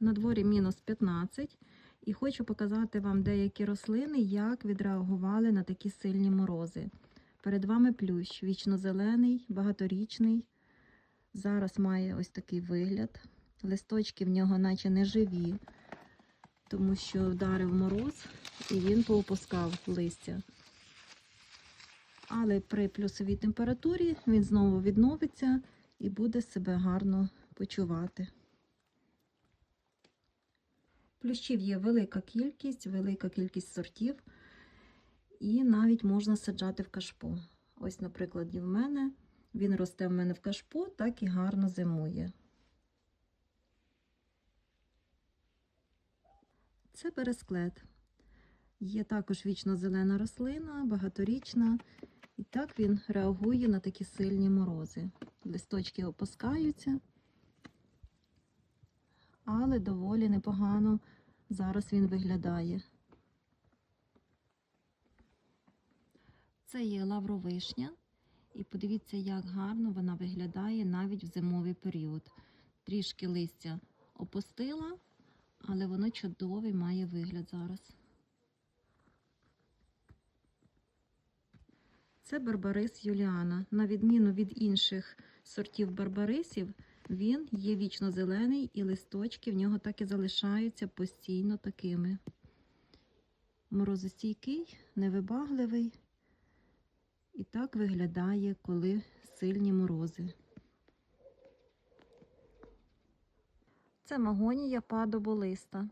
На дворі мінус 15. І хочу показати вам деякі рослини, як відреагували на такі сильні морози. Перед вами плющ, вічно-зелений, багаторічний. Зараз має ось такий вигляд. Листочки в нього наче не живі, тому що вдарив мороз і він поопускав листя. Але при плюсовій температурі він знову відновиться і буде себе гарно почувати. Плющів є велика кількість, велика кількість сортів, і навіть можна саджати в кашпо. Ось, наприклад, в мене він росте в мене в кашпо, так і гарно зимує. Це бересклет. Є також вічно-зелена рослина, багаторічна, і так він реагує на такі сильні морози. Листочки опускаються, але доволі непогано зараз він виглядає. Це є лавровишня, і подивіться, як гарно вона виглядає навіть в зимовий період. Трішки листя опустила, але воно чудовий має вигляд зараз. Це барбарис Юліана. На відміну від інших сортів барбарисів, він є вічно зелений і листочки в нього так і залишаються постійно такими. Морозостійкий, невибагливий. І так виглядає, коли сильні морози. Це магонія падоболиста.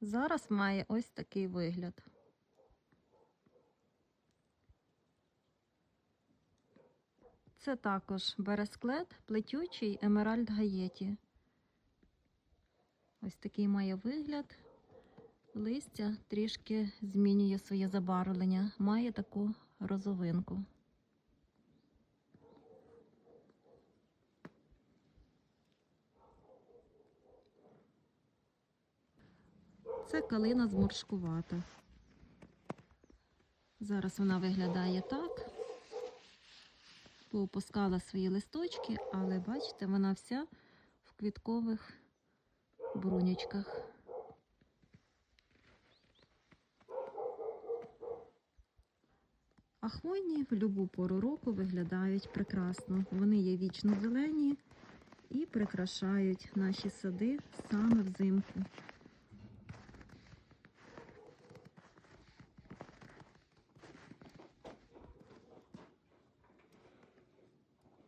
Зараз має ось такий вигляд. Це також бересклет, плетючий емеральд гаєті. Ось такий має вигляд. Листя трішки змінює своє забарвлення, має таку розовинку. Це калина зморшкувата. Зараз вона виглядає так. Поопускала свої листочки, але бачите, вона вся в квіткових брунючках. А хвойні в будь-яку пору року виглядають прекрасно. Вони є вічно зелені і прикрашають наші сади саме взимку.